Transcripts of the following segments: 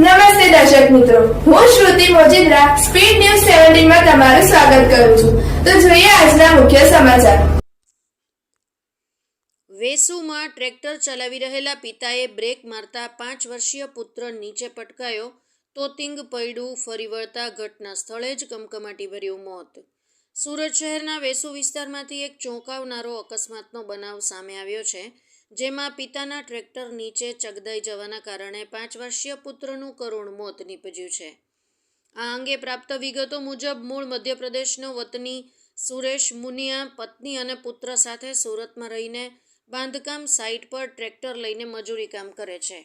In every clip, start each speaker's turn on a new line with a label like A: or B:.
A: નમસ્તે દર્શક મિત્રો. હું શ્રુતિ મોજીદ્રા, સ્પીડ ન્યૂઝ સેવન્ટીનમાં તમારું સ્વાગત કરું છું. તો જોઈએ આજના મુખ્ય સમાચાર.
B: વેસુમાં ટ્રેક્ટર ચલાવી રહેલા પિતાએ બ્રેક મારતા પાંચ વર્ષીય પુત્ર નીચે પટકાયો. તોતિંગ પૈડું ફરી વળતા ઘટના સ્થળે જ કમકમાટી ભર્યું મોત. સુરત શહેરના વેસુ વિસ્તારમાંથી એક ચોંકાવનારો અકસ્માતનો બનાવ સામે આવ્યો છે. જેમાં પિતાના ટ્રેક્ટર નીચે ચગદાઈ જવાના કારણે પાંચ વર્ષીય પુત્રનું કરુણ મોત નીપજ્યું છે. આ અંગે પ્રાપ્ત વિગતો મુજબ મૂળ મધ્યપ્રદેશનો વતની સુરેશ મુનિયા, પત્ની અને પુત્ર સાથે સુરતમાં રહીને બાંધકામ સાઇટ પર ટ્રેક્ટર લઈને મજૂરી કામ કરે છે.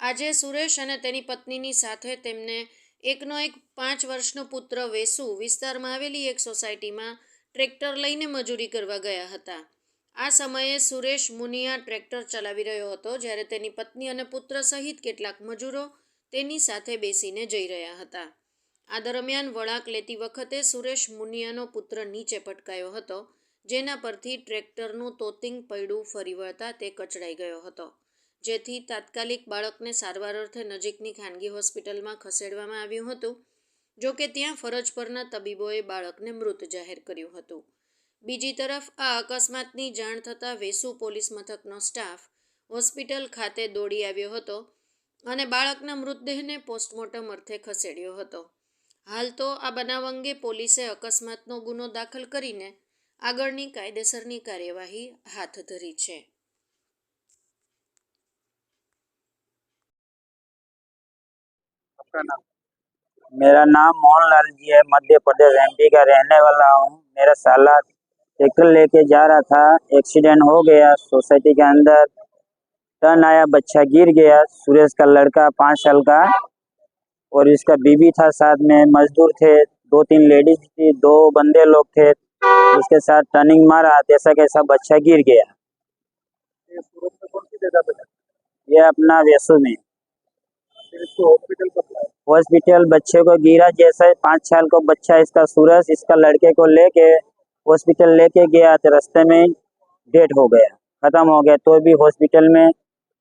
B: આજે સુરેશ અને તેની પત્નીની સાથે તેમને એકનો એક પાંચ વર્ષનો પુત્ર વેસુ વિસ્તારમાં આવેલી એક સોસાયટીમાં ટ્રેક્ટર લઈને મજૂરી કરવા ગયા હતા. આ સમયે સુરેશ મુનિયા ટ્રેક્ટર ચલાવી રહ્યો હતો, જ્યારે તેની પત્ની અને પુત્ર સહિત કેટલાક મજૂરો તેની સાથે બેસીને જઈ રહ્યા હતા. આ દરમિયાન વળાંક લેતી વખતે સુરેશ મુનિયાનો પુત્ર નીચે પટકાયો હતો, જેના પરથી ટ્રેક્ટરનું તોતિંગ પૈડું ફરી વળતા તે કચડાઈ ગયો હતો. જેથી તાત્કાલિક બાળકને સારવાર અર્થે નજીકની ખાનગી હોસ્પિટલમાં ખસેડવામાં આવ્યું હતું જો કે ત્યાં ફરજ પરના તબીબોએ બાળકને મૃત જાહેર કર્યું હતું. બીજી તરફ આ અકસ્માતની જાણ થતાં વેસુ પોલીસ મથકનો સ્ટાફ હોસ્પિટલ ખાતે દોડી આવ્યો હતો અને બાળકના મૃતદેહને પોસ્ટમોર્ટમ અર્થે ખસેડ્યો હતો હાલ તો આ બનાવ અંગે પોલીસે અકસ્માતનો ગુનો દાખલ કરીને આગળની કાયદેસરની કાર્યવાહી હાથ ધરી છે
C: आपका नाम
D: मेरा नाम मोहनलाल जी है मध्य प्रदेश एमपी का रहने वाला हूँ मेरा साला ट्रैक्टर लेके जा रहा था। एक्सीडेंट हो गया। सोसाइटी के अंदर टर्न आया, बच्चा गिर गया। सुरेश का लड़का पाँच साल का और इसका बीबी था साथ में। मजदूर थे। दो तीन लेडीज़ थी। दो बंदे लोग थे। उसके साथ टर्निंग मारा। जैसा कैसा बच्चा गिर गया।
C: ये
D: अपना वेसु में।
C: हॉस्पिटल
D: बच्चे को गिरा। जैसा पाँच साल को बच्चा, इसका सूरज इसका लड़के को लेके हॉस्पिटल लेके गया तो रास्ते में डेट हो गया, खत्म हो गया। तो भी हॉस्पिटल में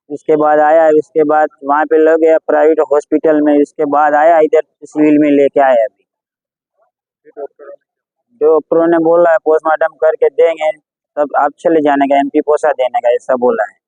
D: उसके बाद आया, उसके बाद वहाँ पे लग गया प्राइवेट हॉस्पिटल में, उसके बाद आया, इधर सिविल में लेके आया अभी।
C: डॉक्टरों ने
D: डॉक्टरों ने बोला है पोस्टमार्टम करके देंगे, तब आप चले जाने का एमपी पोसा देने का, ऐसा बोला है।